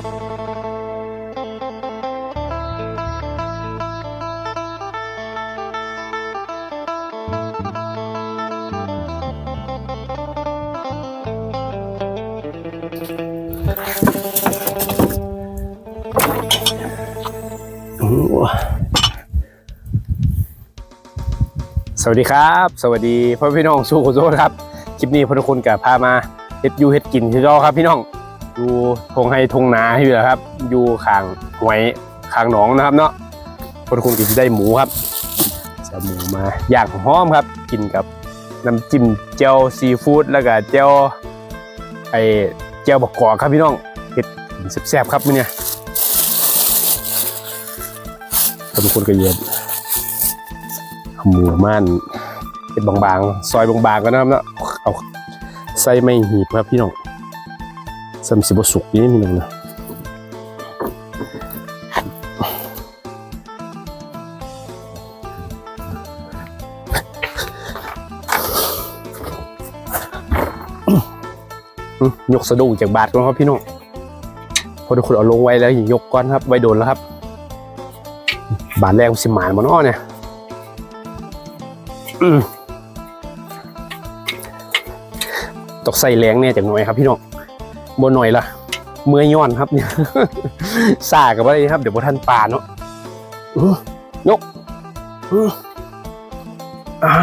สวัสดีครับ สวัสดีพ่อพี่น้องสู้คุณโซครับ คลิปนี้พ่อทุกคนกับพามาเฮ็ดยูเฮ็ดกินคือเราครับพี่น้อง อยู่ทงให้ทงนาอยู่แล้วครับ อยู่ข้างหวยข้างหนองนะครับเนาะพ่อทุกคนก็จะได้หมูครับจะเอาหมูมาอย่างหอมครับ กินกับน้ำจิ้มเจียวซีฟู้ดแล้วก็เจียวไอเจียวบกกอกครับพี่น้องเฮ็ดแซ่บๆครับมื้อเนี่ยพ่อทุกคนก็เย็นเอาหมูม่านเป็นบางๆ ซอยบางๆก็นะครับเนาะเอาใส่ไม่หีบครับพี่น้อง ซัมสิบสุกนี่พี่น้องนะยกสะดุ้งจากบาทก่อนครับพี่น้องพอทุกคนเอาลงไว้แล้วยกก้อนครับ ไว้โดนแล้วครับ บาทแรกสิหมานมาเนาะเนี่ยตกใส่แรงเนี่ยจากหน่อยครับพี่น้อง บนหน่อยละเมื่อยย้อนครับเนี่ยซากับอะไรครับ เดี๋ยวพอท่านป่าเนาะยกอื้ออ่า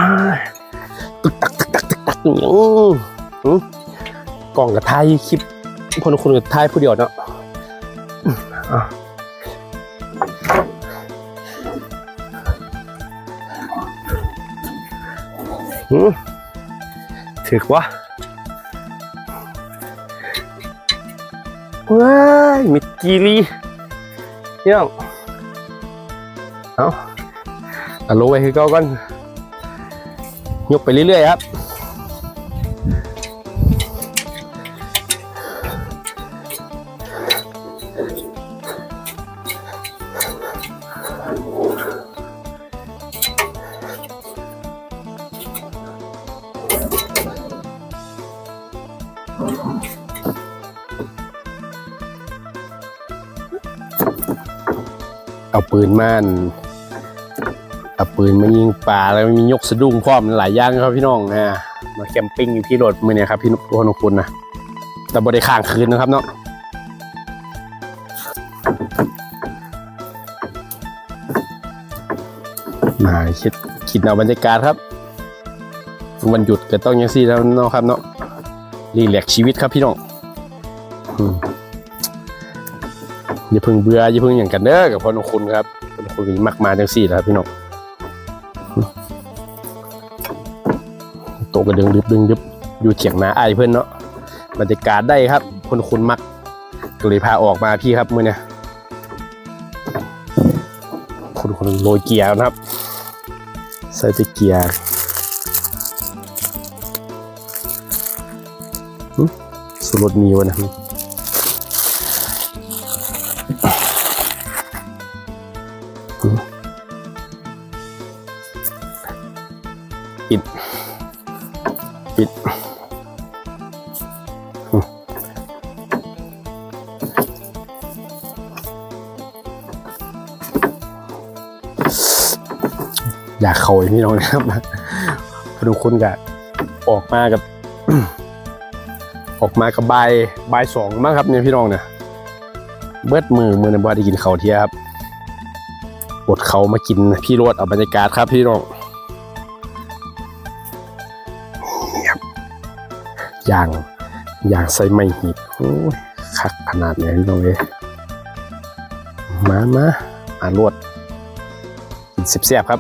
ตึกตักตึกตักตึกตักอย่างอื้ออื้อกล่องกับไทยคลิปคนคนกับไทยผู้เดียวเนาะอื้ออะวะ ว้ายมิดกีรีเนี่ยน้องเอาเอาลงไปคือเก่าก่อนยกไปเรื่อยๆครับ เอาปืนม่านเอาปืนมายิงป่าแล้วมียกสะดุ้งพร้อมหลายอย่างครับพี่น้องนะมาแคมปิ้งอยู่ที่รถมือเนี่ยครับพี่นุพนคุณนะแต่บริข้างคืนนะครับเนาะมาคิดคิดเอาบรรยากาศครับวันหยุดก็ต้องอยังซี่แล้วเนาะครับเนาะรีแลกชีวิตครับพี่น้องอืม อย่าพิ่งเบื่ออย่าพิ่งอย่างกันเด้อกับพ่อของคุณครับพ่อของคุณก็มักมาจังสี่แล้วครับพี่น้องโตกระดึงดึบดึงดึบอยู่เถียงนาไอ้เพื่อนเนาะบรรยากาศได้ครับคนคุณมักก็เลยพาออกมาพี่ครับเมื่อเนี่ยคนคนโรยเกียร์นะครับ ใส่ตะเกียร์สุรสมีวะนะปิด ปิด อยากเข้าอ้พี่น้องนะครับพอทุกคนก็ออกมากับ ออกมากับใบายบสองมั้งครับเนี่ยพี่น้องเนี่ยเบิดมือมือในบ้านได้กินเขาเทียครับอดเขามากินพี่โรดเอาบรรยากาศครับพี่น้อง อย่างอย่างใส่ไม่หีบคักขนาดไหนพี่น้องเลยมามามาลวดสิบเสียบครับ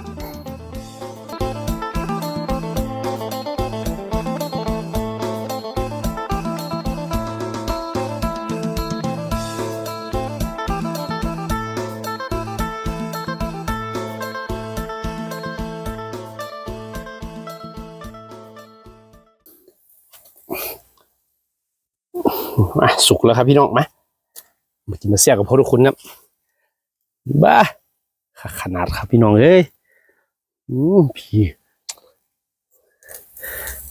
สุกแล้วครับพี่น้องมามากิมาเสียกับพ่อทุกคนครับบ้าขนาดครับพี่น้องเอ้ยอืมพี่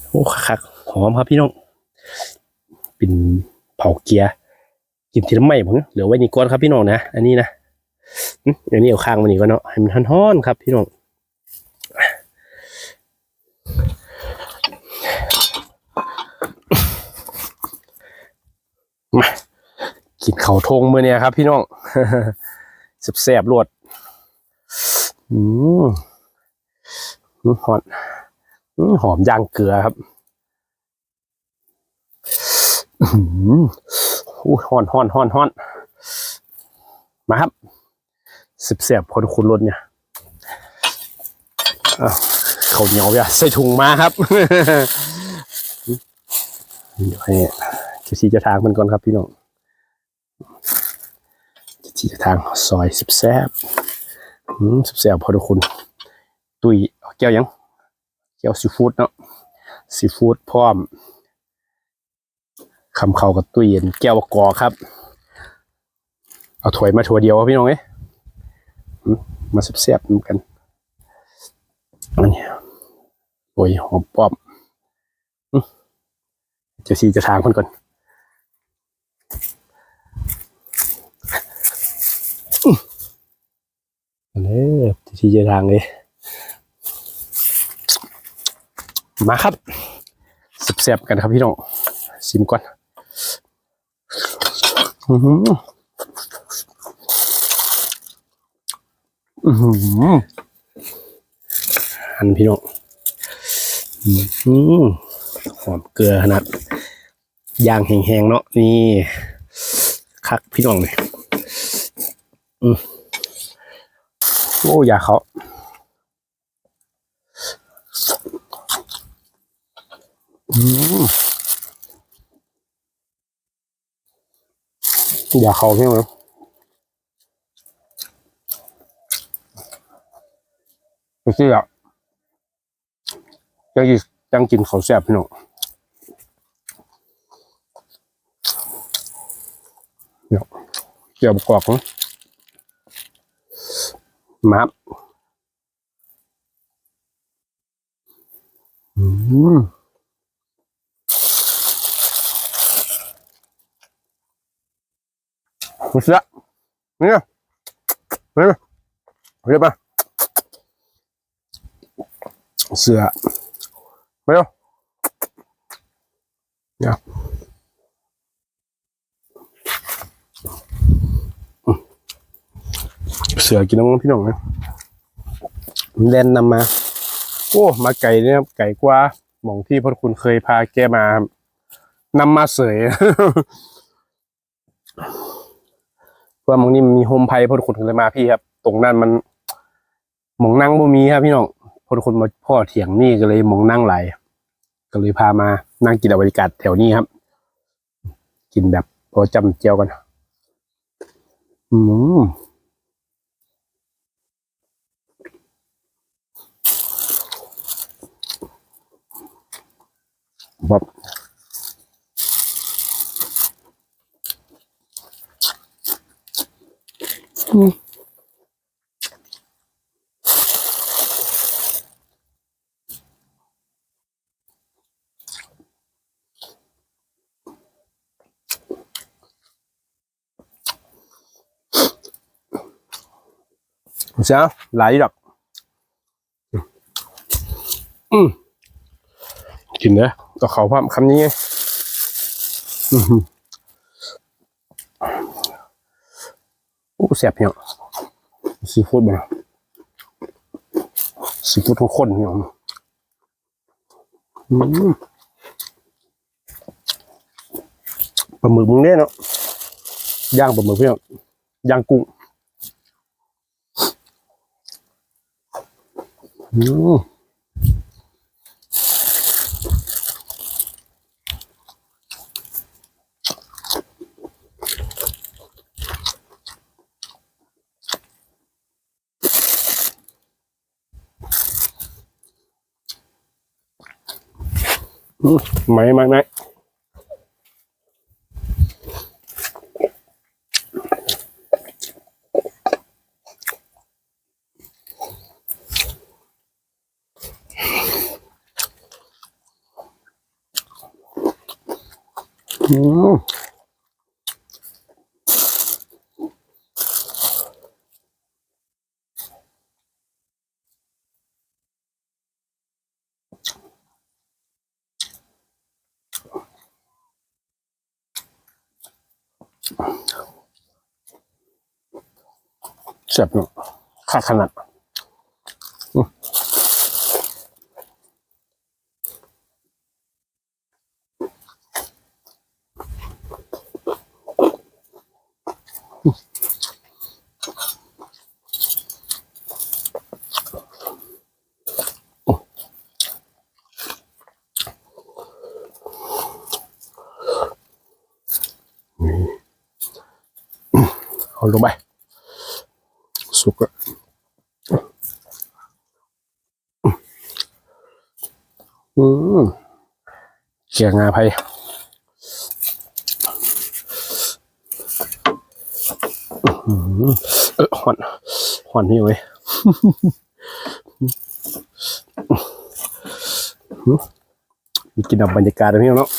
โอ้คักหอมครับพี่น้องเป็นเผาเกียร์กินทีละไม่ผมเหลือไว้นี่ก้อนครับพี่น้องนะอันนี้นะอื้อเดี๋ยวนี้เอาข้างมันนี่ก็เนาะให้มันทันห้อนครับพี่น้อง กินเข่าทงมือเนี่ยครับ พี่น้องแซ่บๆรวดอืมหอมหอมย่างเกลือครับอืมอู้หอนหอนหอนหอนมาครับสิบเสียบคนคุณรถเนี่ยเขาเหนียวอย่าใส่ถุงมาครับเดี๋ยวให้เจ้าที่จะทางมันก่อนครับพี่น้อง ที่เจะทางซอยสิบแซบอืมสิบแซบพอทุกคนตุยเอาแก้วยังแก้วซีฟู้ดเนาะซีฟู้ดพร้อมคำเข้ากับตู้เย็นแก้วกอครับ เอาถ้วยมาถ้วยเดียวครับพี่น้องเอ้ยมมาเสียบๆนกันอันนี้โอ้ยหอมป้อมจะซีจะทางคนก่อนอืมอันนี้ เจะซีจะทางเลยมาครับเสียบกันครับพี่น้องซิมก่อนอือหืออือหือหันพี่น้องอือหือหอมเกลือขนาดย่างแห้งๆเนาะนี่คักพี่น้องเลยอือ โอ้ยาเขาอย่าเขาพี่มั้งไม่ใช่อะยังกินยังกินเขาแซ่บพี่น้องเดี๋ยวเกี่ยวกรอกนะ มับอืมเสียเนี่ยเรียบเรียบมาเสือไปเร็วเนี่ย สือกินน้ำพี่น้องนะแล่นนำมา โอ้ มาไก่เนี่ยครับไก่กว่าหมองที่พ่อคุณเคยพาแกมานำมาเสยเพราะว่าหมองนี้มีโฮมไพ่พอทุกคนเลยมาพี่ครับ ตรงนั้นมันหมองนั่งบ่มีครับพี่น้องพอทุกคนมาพ่อเถียงนี่ก็เลยหมองนั่งไหลก็เลยพามานั่งกินบรรยากาศแถวนี้ครับ กินแบบพอจำเจียวกันอืม บบอืมเสียหลายดอกอืมกินเด้อก็เขาพร้อมคำนี้ไงอือหือโอ้เสียบเนี่ยซีฟู้ดบ่นะซีฟู้ดทุกคนเนี่ยอืมปลาหมึกมึงเนี่ยเนาะย่างปลาหมึกเพี่อนย่างกุ้งอืม มไม่ไม่ไม่อืม เสียบเนาะขาดขนาดอืมเอาลงไป สุกอะอืม เกี่ยงาไผ่อื้อหือเออหอนหอนนี่เว้ยมีกินดับบรรยากาศพี่น้องเนาะ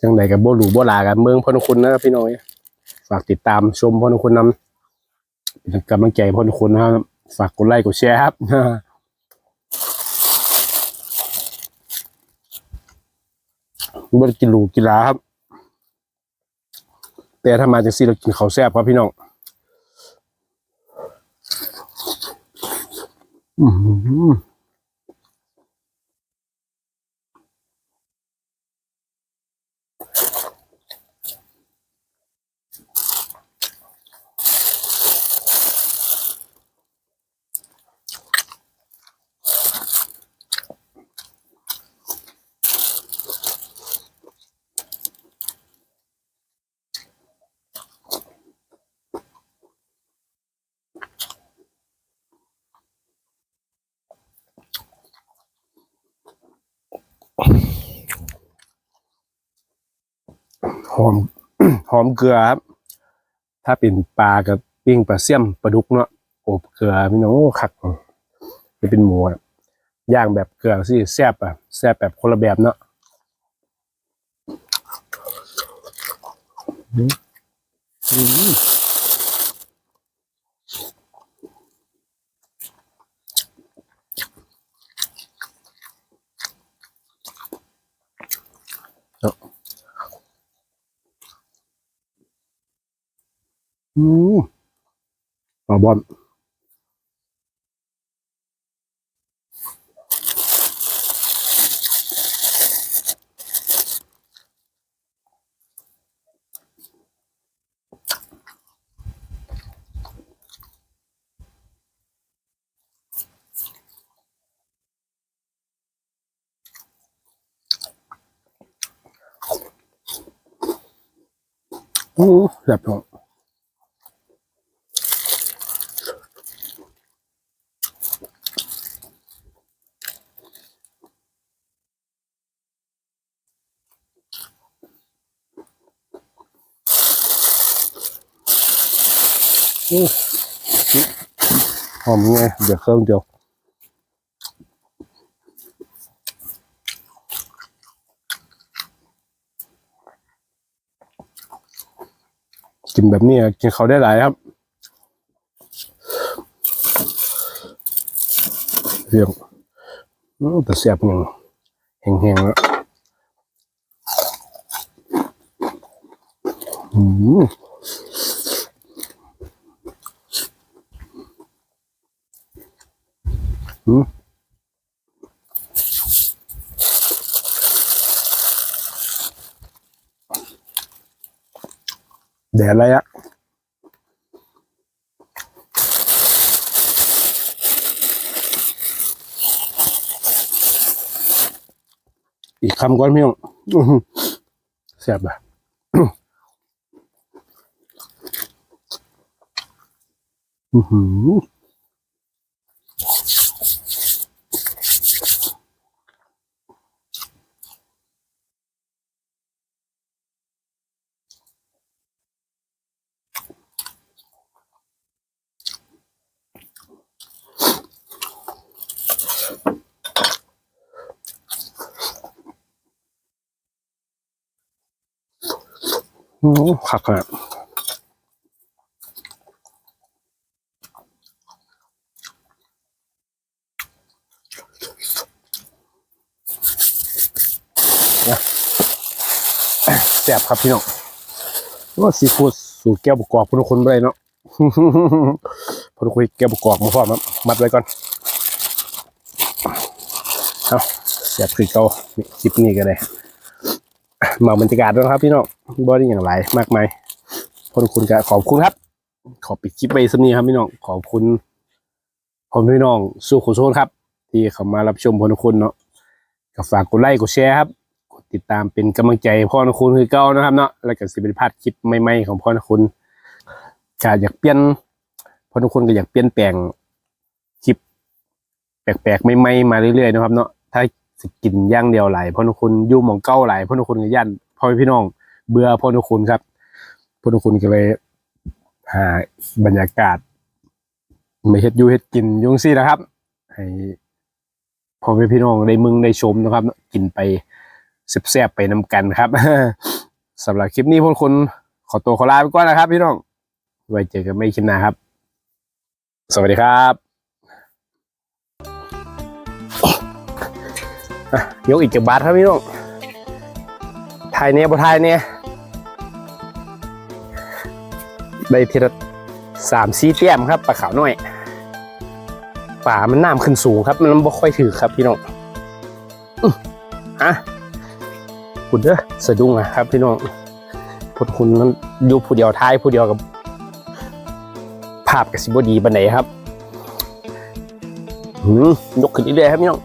จังไหนกับโบหลูโบลากันเมืองพอนุคุณนะครับพี่น้องเอ้ยฝากติดตามชมพอนุคุณนำเป็นกำลังใจให้พอนุคุณนะครับ ฝากกดไลค์กดแชร์ครับ บ่ได้กินหรูกินหลาครับ แต่ถ้ามาจากซีเรากินข้าวแซ่บครับพี่น้องอื หอมหอมเกลือครับ ถ้าเป็นปลากับปิ้งปลาเสี่ยมปลาดุกเนาะอบเกลือพี่น้องขักจะเป็นหมูอะย่างแบบเกลือสิแซ่บอะแซ่บแบบคนละแบบเนาะอืม อืมอืมปลาบอลอืมแบบเนาะ หอมไงเดี๋ยวเครื่องเดียวกินแบบนี้กินเขาได้หลายครับเรียงอืมแต่เสียบยังแห้งๆแล้วอืม แดดอะไรอะอีกคำก่อนพี่น้องอื้อหือแซ่บอะอือหือ อื้อขักขนาดนะซ่บครับพี่น้องว่าซีฟู้ดสูตรแก้วบกกอกพนุคนไปเนาะพนุคุยแก้วบกกอกมาพร้อมครับมัดไว้ก่อนเอาเสียบคือเก่าคลิปนี้ก็ได้ มาบรรยากาศด้วยครับพี่น้องบ่ได้อย่างไรมากมายพนุคุณก็ขอบคุณครับ ขอปิดคลิปไปสักนี้ครับพี่น้องขอบคุณพ่อพี่น้องสู้ขุนโซนครับ ที่เขามารับชมพนุคุณเนาะก็ฝากกดไลค์กดแชร์ครับกดติดตามเป็นกำลังใจพ่อคุณคือเก่านะครับเนาะแล้วก็สิเป็นพาดคลิปใหม่ๆของพ่อคุณก็อยากเปลี่ยนพ่อคุณก็อยากเปลี่ยนแปลงคลิป แปลกๆใหม่ๆมาเรื่อยๆนะครับเนาะถ้า สกินย่างเดียวไหลพ่อคุณยู่มองเก้าไหลพ่อคุณก็ย่านพ่อพี่น้อง เบื่อพ่อคุณครับพ่อคุณก็เลย หาบรรยากาศไม่เฮ็ดอยู่เฮ็ดกินยุ่งซี่นะครับให้พ่อแม่พี่น้องได้มึงได้ชมนะครับ กินไปแซ่บๆไปนำกันครับสำหรับคลิปนี้พวกคนขอตัวขอลาไปก่อนนะครับ พี่น้องไว้เจอกันไม่คลิปหน้าครับ สวัสดีครับ ยกอีกจากบาทครับพี่น้องถ่ายเนี่ยบ่ถ่ายเนี่ยได้ทีละสามสี่เตี้ยมครับปลาขาวน้อยป่ามันน้ำขึ้นสูงครับ มันบ่ค่อยถือครับพี่น้องอะกุดเด้อสะดุ้งอะครับพี่น้องพุทคุณนั้นอยู่ผู้เดียวท้ายผู้เดียวกับ ภาพกับสิบดีบันไดครับหืมยกขึ้นเรื่อยๆครับพี่น้อง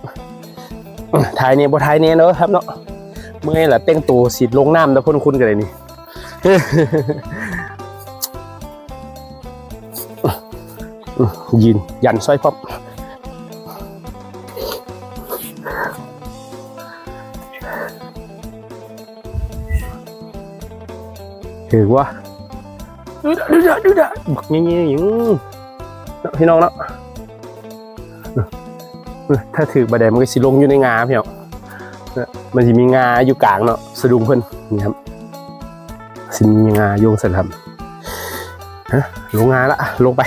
ทายเนี่ยบ่ทายเนี่ยเนอะครับเนาะเมื่อไงล่ะเต้งตัวสีดลงน้ำแล้วพ่นคุณกันเลยนี่ยืนยันสร้อยพอบถือว่าดูดะดูดะดูดะบักเงี้ยๆอย่างเนาะพี่น้องเนาะ ถ้าถือบันไดมันก็สิลงอยู่ในงาพี่เนาะมันจะมีงาอยู่กลางเนาะสะดุ้งเพิ่นนี่ครับสิมีงาโยงเสร็จครับฮะลงงาละลงไป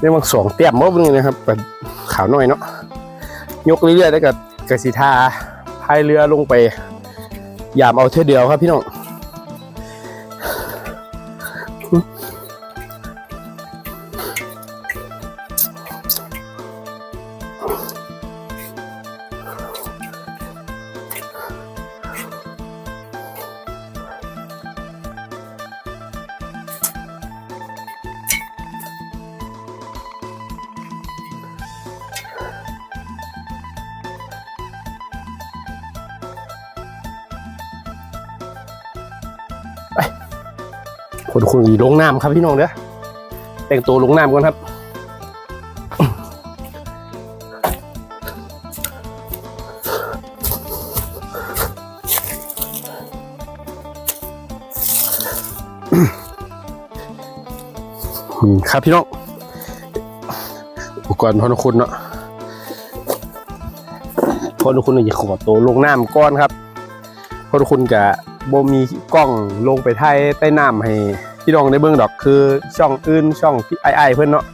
นี่มันสองเตี้ยมมดนึงนะครับแบบขาวน้อยเนาะยกเรื่อยๆแล้วก็กระสีทาพายเรือลงไปยามเอาเท่าเดียวครับพี่น้อง คนคนอยู่ลงน้ำครับพี่น้องเด้อแต่งตัวลงน้ำก่อนครับครับพี่น้องอุปกรณ์พอนุคุณเนาะพอนุคุณอย่าขอตัวลงน้ำก้อนครับพอนุคุณกับโบมีกล้องลงไปไทยใต้น้ำให้พี่น้องได้เบิ่งดอกคือช่องอื่นช่องพี่ไอ้ไอเพื่อนเนาะ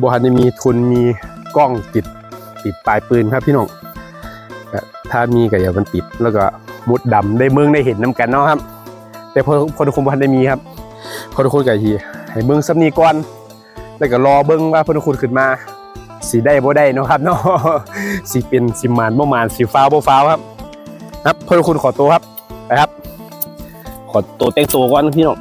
บฮันได้มีทุนมีกล้องติดติดปลายปืนครับพี่น้องถ้ามีก็อย่ามันติดแล้วก็มุดดำได้เมืองได้เห็นน้ำกันเนาะครับ แต่พอพอนุคุณบฮันได้มีครับ พอนุคุณกับทีให้เบิ่งซ้ำนี้ก่อนแล้วก็รอเบิ่งว่าเพิ่นคุณขึ้นมาสีได้บ่ได้เนาะครับเนาะสีเป็นสิมานบ่มานสีฟ้าบ่ฟ้าครับ ครับเพิ่นคุณขอตัวครับ นะครับ ขอตัวเต็งตัวก่อนพี่น้อง